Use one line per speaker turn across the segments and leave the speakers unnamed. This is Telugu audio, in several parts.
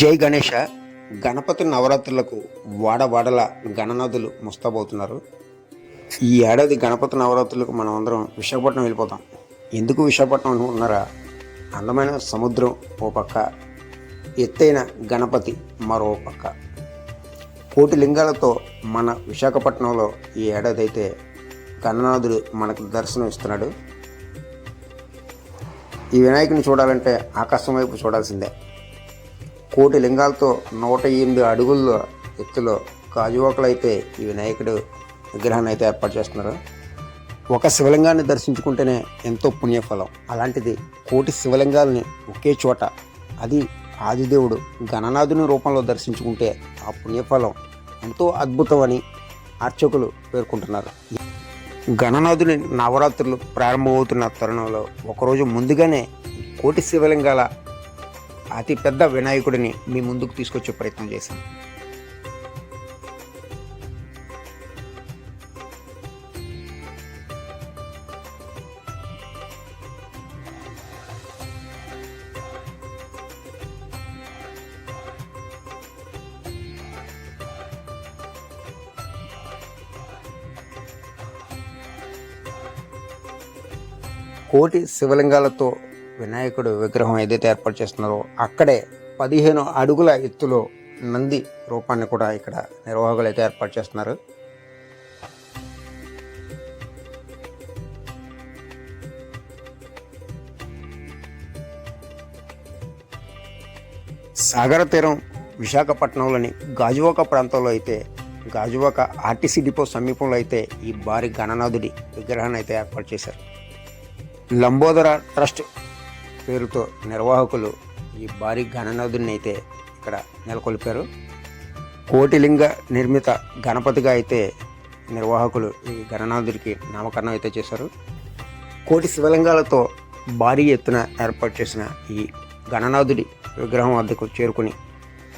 జై గణేష గణపతి నవరాత్రులకు వాడవాడల గణనాథులు ముస్తాబవుతున్నారు ఈ ఏడాది గణపతి నవరాత్రులకు మనం అందరం విశాఖపట్నం వెళ్ళిపోతాం. ఎందుకు విశాఖపట్నం అనుకుంటున్నారా? అందమైన సముద్రం ఓ పక్క ఎత్తైన గణపతి మరో పక్క. కోటి లింగాలతో మన విశాఖపట్నంలో ఈ ఏడాది అయితే గణనాథుడు మనకు దర్శనం ఇస్తున్నాడు. ఈ వినాయకుని చూడాలంటే ఆకాశం వైపు చూడాల్సిందే. కోటి లింగాలతో నూట ఎనిమిది అడుగుల్లో ఎత్తులో గాజువాకలు అయితే ఈ వినాయకుడు విగ్రహాన్ని అయితే ఏర్పాటు చేస్తున్నారు. ఒక శివలింగాన్ని దర్శించుకుంటేనే ఎంతో పుణ్యఫలం. అలాంటిది కోటి శివలింగాలని ఒకే చోట అది ఆదిదేవుడు గణనాథుని రూపంలో దర్శించుకుంటే ఆ పుణ్యఫలం ఎంతో అద్భుతమని అర్చకులు పేర్కొంటున్నారు. గణనాథుని నవరాత్రులు ప్రారంభమవుతున్న తరుణంలో ఒకరోజు ముందుగానే కోటి శివలింగాల అతిపెద్ద వినాయకుడిని మీ ముందుకు తీసుకొచ్చే ప్రయత్నం చేశాను కోటి శివలింగాలతో వినాయకుడు విగ్రహం ఏదైతే ఏర్పాటు చేస్తున్నారో అక్కడే పదిహేను అడుగుల ఎత్తులో నంది రూపాన్ని కూడా ఇక్కడ నిర్వాహకులు అయితే ఏర్పాటు చేస్తున్నారు. సాగర తీరం విశాఖపట్నంలోని గాజువాక ప్రాంతంలో అయితే గాజువాక ఆర్టీసీ డిపో సమీపంలో అయితే ఈ భారీ గణనాథుడి విగ్రహాన్ని అయితే ఏర్పాటు చేశారు. లంబోదర ట్రస్ట్ పేరుతో నిర్వాహకులు ఈ భారీ గణనాథుని అయితే ఇక్కడ నెలకొల్పారు. కోటిలింగ నిర్మిత గణపతిగా అయితే నిర్వాహకులు ఈ గణనాథుడికి నామకరణం అయితే చేశారు. కోటి శివలింగాలతో భారీ ఎత్తున ఏర్పాటు చేసిన ఈ గణనాథుడి విగ్రహం వద్దకు చేరుకుని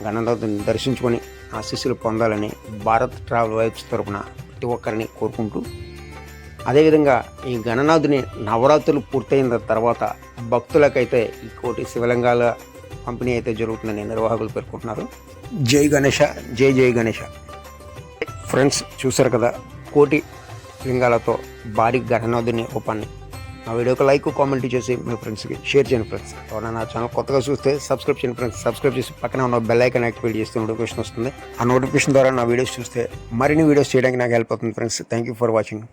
గణనాథుని దర్శించుకొని ఆశీస్సులు పొందాలని భారత్ ట్రావెల్ వైబ్స్ తరపున ప్రతి ఒక్కరిని కోరుకుంటూ అదేవిధంగా ఈ గణనాథుని నవరాత్రులు పూర్తయిన తర్వాత భక్తులకైతే ఈ కోటి శివలింగాల పంపిణీ అయితే జరుగుతుందని నిర్వాహకులు పేర్కొంటున్నారు. జై గణేష జై జై గణేష ఫ్రెండ్స్ చూశారు కదా కోటి లింగాలతో భారీ గణనాథుని రూపాన్ని. నా వీడియోకి లైక్ కామెంట్ చేసి మీ ఫ్రెండ్స్కి షేర్ చేయండి ఫ్రెండ్స్. ఎవరైనా నా ఛానల్ కొత్తగా చూస్తే సబ్స్క్రైబ్ చేయండి ఫ్రెండ్స్. సబ్స్క్రైబ్ చేసి పక్కన ఉన్న బెల్ ఐకాన్ యాక్టివేట్ చేస్తే నోటిఫికేషన్ వస్తుంది. ఆ నోటిఫికేషన్ ద్వారా నా వీడియోస్ చూస్తే మరిన్ని వీడియోస్ చేయడానికి నాకు హెల్ప్ అవుతుంది friends. Thank you for watching